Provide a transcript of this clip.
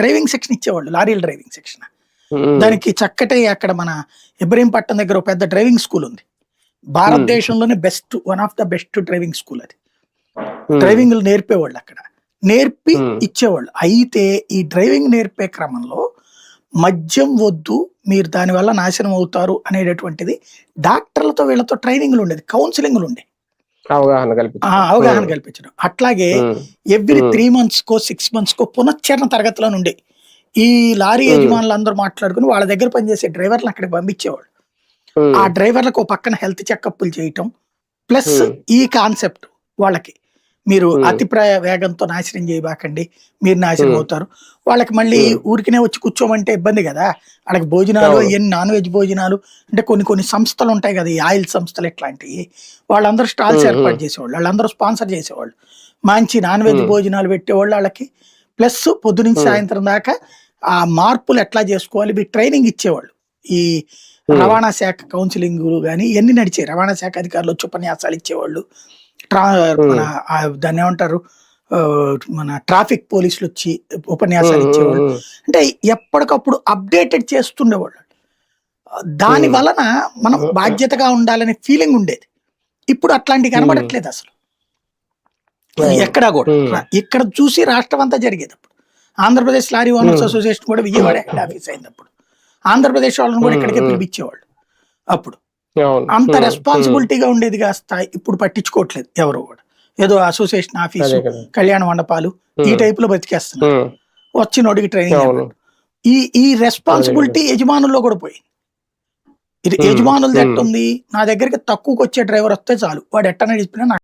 Driving section ఇచ్చేవాళ్ళు లారీల driving section. దానికి చక్కటి అక్కడ మన ఇబ్రహీంపట్నం దగ్గర ఒక పెద్ద డ్రైవింగ్ స్కూల్ ఉంది భారతదేశంలోనే best one of the best driving school అది. డ్రైవింగ్ నేర్పేవాళ్ళు అక్కడ నేర్పి. ఇచ్చేవాళ్ళు అయితే ఈ డ్రైవింగ్ నేర్పే క్రమంలో మద్యం వద్దు మీరు దానివల్ల నాశనం అవుతారు అనేటటువంటిది డాక్టర్లతో వీళ్ళతో ట్రైనింగ్లు ఉండేది కౌన్సిలింగ్లు ఉండే అవగాహన కల్పించు ఆ, అవగాహన కల్పించడం అట్లాగే. ఎవ్రీ. త్రీ మంత్స్ కో సిక్స్ మంత్స్ కో పునశ్చరణ తరగతిలో ఉండే ఈ లారీ. యజమానులు అందరూ మాట్లాడుకుని వాళ్ళ దగ్గర పనిచేసే డ్రైవర్లు అక్కడికి పంపించేవాళ్ళు. ఆ డ్రైవర్లకు ఒక పక్కన హెల్త్ చెకప్లు చేయటం ప్లస్. ఈ కాన్సెప్ట్ వాళ్ళకి మీరు. అతి ప్ర- వేగంతో నాశనం చేయబాకండి మీరు నాశనం. అవుతారు వాళ్ళకి మళ్ళీ. ఊరికినే వచ్చి కూర్చోమంటే ఇబ్బంది కదా వాళ్ళకి భోజనాలు అవును. ఎన్ని నాన్ వెజ్ భోజనాలు అంటే కొన్ని కొన్ని సంస్థలు ఉంటాయి కదా ఈ ఆయిల్ సంస్థలు ఇట్లాంటివి వాళ్ళందరూ స్టాల్స్ ఏర్పాటు. చేసేవాళ్ళు వాళ్ళందరూ స్పాన్సర్ చేసేవాళ్ళు మంచి నాన్ వెజ్. భోజనాలు పెట్టేవాళ్ళు వాళ్ళకి ప్లస్ పొద్దు నుంచి. సాయంత్రం దాకా ఆ మార్పులు ఎట్లా చేసుకోవాలి మీ ట్రైనింగ్ ఇచ్చేవాళ్ళు ఈ. రవాణా శాఖ కౌన్సిలింగ్ కానీ ఇవన్నీ నడిచాయి రవాణా శాఖ అధికారులు వచ్చి ఉపన్యాసాలు ఇచ్చేవాళ్ళు ట్రా మన ఆ దాన్ని ఏమంటారు మన ట్రాఫిక్ పోలీసులు వచ్చి ఉపన్యాసాలు ఉమ్. ఇచ్చేవాళ్ళు. అంటే ఎప్పటికప్పుడు అప్డేటెడ్ చేస్తుండేవాళ్ళు దాని Hmm. వలన మనం బాధ్యతగా ఉండాలనే ఫీలింగ్ ఉండేది ఇప్పుడు అట్లాంటివి కనబడట్లేదు అసలు. ఎక్కడా కూడా Hmm. ఇక్కడ చూసి రాష్ట్రం అంతా జరిగేది అప్పుడు Andhra Pradesh lorry owners Hmm. Association కూడా విజయవాడ హెడ్ ఆఫీస్ అయింది అప్పుడు ఆంధ్రప్రదేశ్ వాళ్ళని కూడా ఇక్కడికే. పిలిపించేవాళ్ళు అప్పుడు. అంత. రెస్పాన్సిబిలిటీగా ఉండేది కాస్త ఇప్పుడు పట్టించుకోవట్లేదు ఎవరు కూడా ఏదో అసోసియేషన్. ఆఫీసు కళ్యాణ మండపాలు ఈ. టైప్లో బతికేస్తున్నారు. వచ్చినోడికి ట్రైనింగ్ ఈ ఈ రెస్పాన్సిబిలిటీ యజమానుల్లో కూడా పోయింది ఇది Hmm. ఎట్టుంది నా దగ్గరికి తక్కువకి వచ్చే డ్రైవర్ వస్తే చాలు వాడు ఎట్ట నడిపినా నాకు